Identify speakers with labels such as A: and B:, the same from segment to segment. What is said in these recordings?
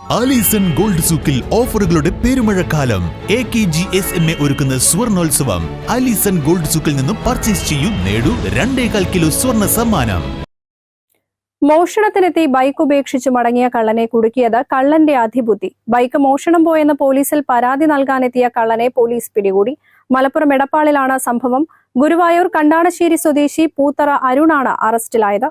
A: Alison gold സൂക്കിൽ ഓഫറുകളുടെ പെരുമഴക്കാലം. A K G S M A ഒരുക്കുന്ന സ്വർണോത്സവം. ആലീസൺ ഗോൾഡ് സൂക്കിൽ നിന്നും പർച്ചേസ് ചെയ്യൂ നേടൂ രണ്ടേകാൽ കിലോ സ്വർണ സമ്മാനം.
B: മോഷണത്തിനെത്തി ബൈക്ക് ഉപേക്ഷിച്ച് മടങ്ങിയ കള്ളനെ കുടുക്കിയത് കള്ളന്റെ അതിബുദ്ധി. ബൈക്ക് മോഷണം പോയെന്ന് പോലീസിൽ പരാതി നൽകാനെത്തിയ കള്ളനെ പോലീസ് പിടികൂടി. മലപ്പുറം എടപ്പാളിലാണ് സംഭവം. ഗുരുവായൂർ കണ്ടാണശ്ശേരി സ്വദേശി പൂത്തറ അരുണാണ് അറസ്റ്റിലായത്.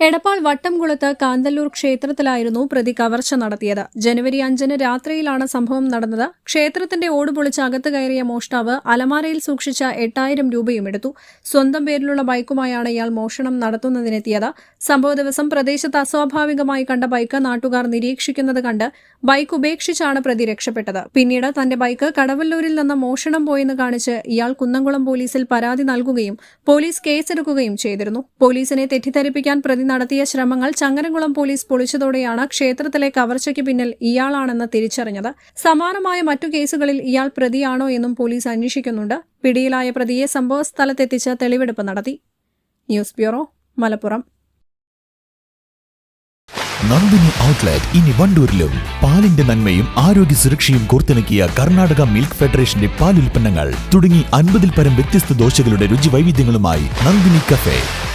B: എടപ്പാൾ വട്ടംകുളത്ത് കാന്തല്ലൂർ ക്ഷേത്രത്തിലായിരുന്നു പ്രതി കവർച്ച നടത്തിയത്. ജനുവരി അഞ്ചിന് രാത്രിയിലാണ് സംഭവം നടന്നത്. ക്ഷേത്രത്തിന്റെ ഓട് പൊളിച്ച് അകത്ത് കയറിയ മോഷ്ടാവ് അലമാരയിൽ സൂക്ഷിച്ച എട്ടായിരം രൂപയും എടുത്തു. സ്വന്തം പേരിലുള്ള ബൈക്കുമായാണ് ഇയാൾ മോഷണം നടത്തുന്നതിനെത്തിയത്. സംഭവ ദിവസം പ്രദേശത്ത് അസ്വാഭാവികമായി കണ്ട ബൈക്ക് നാട്ടുകാർ നിരീക്ഷിക്കുന്നത് കണ്ട് ബൈക്ക് ഉപേക്ഷിച്ചാണ് പ്രതി രക്ഷപ്പെട്ടത്. പിന്നീട് തന്റെ ബൈക്ക് കടവല്ലൂരിൽ നിന്ന് മോഷണം പോയെന്ന് കാണിച്ച് ഇയാൾ കുന്നംകുളം പോലീസിൽ പരാതി നൽകുകയും പോലീസ് കേസെടുക്കുകയും ചെയ്തിരുന്നു. പോലീസിനെ തെറ്റിദ്ധരിപ്പിക്കാൻ പ്രതി നടത്തിയ ശ്രമങ്ങൾ ചങ്ങരംകുളം പോലീസ് പൊളിച്ചതോടെയാണ് ക്ഷേത്രത്തിലെ കവർച്ചയ്ക്ക് പിന്നിൽ ഇയാളാണെന്ന് തിരിച്ചറിഞ്ഞത്. സമാനമായ മറ്റു കേസുകളിൽ ഇയാൾ പ്രതിയാണോ എന്നും പോലീസ് അന്വേഷിക്കുന്നുണ്ട്. പിടിയിലായ പ്രതിയെ സംഭവ സ്ഥലത്തെത്തിച്ച് തെളിവെടുപ്പ് നടത്തി. News bureau Malappuram.
A: Nandini outlet ഇനി വണ്ടൂരിലും. പാലിന്റെ നന്മയും ആരോഗ്യ സുരക്ഷയും കോർത്തിണക്കിയ കർണാടക മിൽക്ക് ഫെഡറേഷന്റെ പാൽ ഉൽപ്പന്നങ്ങൾ തുടങ്ങി അൻപതിൽ പരം വ്യത്യസ്ത ദോശകളുടെ രുചി വൈവിധ്യങ്ങളുമായി നന്ദിനി കഫേ.